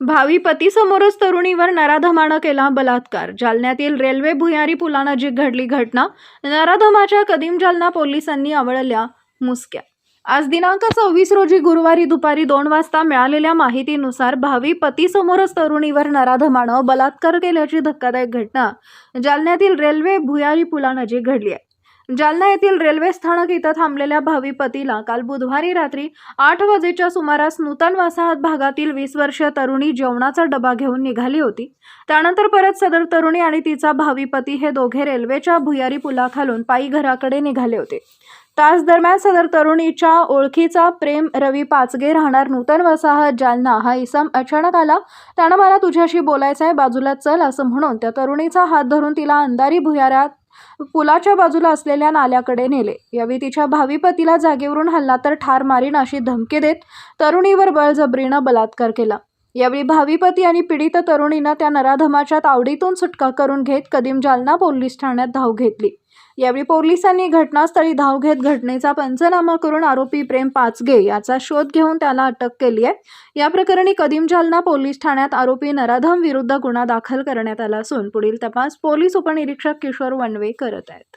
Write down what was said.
भावी पतीसमोरच तरुणीवर नराधमानं केला बलात्कार. जालन्यातील रेल्वे भुयारी पुलानजीक घडली घटना. नराधमाच्या कदीम जालना पोलिसांनी आवळल्या मुसक्या. आज दिनांक सव्वीस रोजी गुरुवारी दुपारी दोन वाजता मिळालेल्या माहितीनुसार भावी पतीसमोरच तरुणीवर नराधमानं बलात्कार केल्याची धक्कादायक घटना जालन्यातील रेल्वे भुयारी पुलानजीक घडली आहे. जालना येथील रेल्वे स्थानक इथं थांबलेल्या भावी पतीला काल बुधवारी रात्री आठ वाजेच्या सुमारास नूतन वसाहत भागातील वीस वर्षीय तरुणी जेवणाचा डबा घेऊन निघाली होती. त्यानंतर परत सदर तरुणी आणि तिचा भावी पती हे दोघे रेल्वेच्या भुयारी पुलाखालून पायी घराकडे निघाले होते. तास दरम्यान सदर तरुणीच्या ओळखीचा प्रेम रवी पाचगे राहणार नूतन वसाहत जालना. हा इसम अचानक आला त्यानं मला तुझ्याशी बोलायचं आहे बाजूला चल असं म्हणून त्या तरुणीचा हात धरून तिला अंधारी भुयारात पुलाच्या बाजूला असलेल्या नाल्याकडे नेले. यावेळी तिच्या भावी पतीला जागेवरून हल्ला तर ठार मारीन अशी धमकी देत तरुणीवर बळजबरीनं बलात्कार केला. यावेळी भावी पती आणि पीडित तरुणीनं त्या नराधमाच्या तावडीतून सुटका करून घेत कदीम जालना पोलीस ठाण्यात धाव घेतली. यावेळी पोलिसांनी घटनास्थळी धाव घेत घटनेचा पंचनामा करून आरोपी प्रेम पाचगे याचा शोध घेऊन त्याला अटक केली आहे. या प्रकरणी कदीम जालना पोलीस ठाण्यात आरोपी नराधम विरुद्ध गुन्हा दाखल करण्यात आला असून पुढील तपास पोलीस उपनिरीक्षक किशोर वनवे करत आहेत.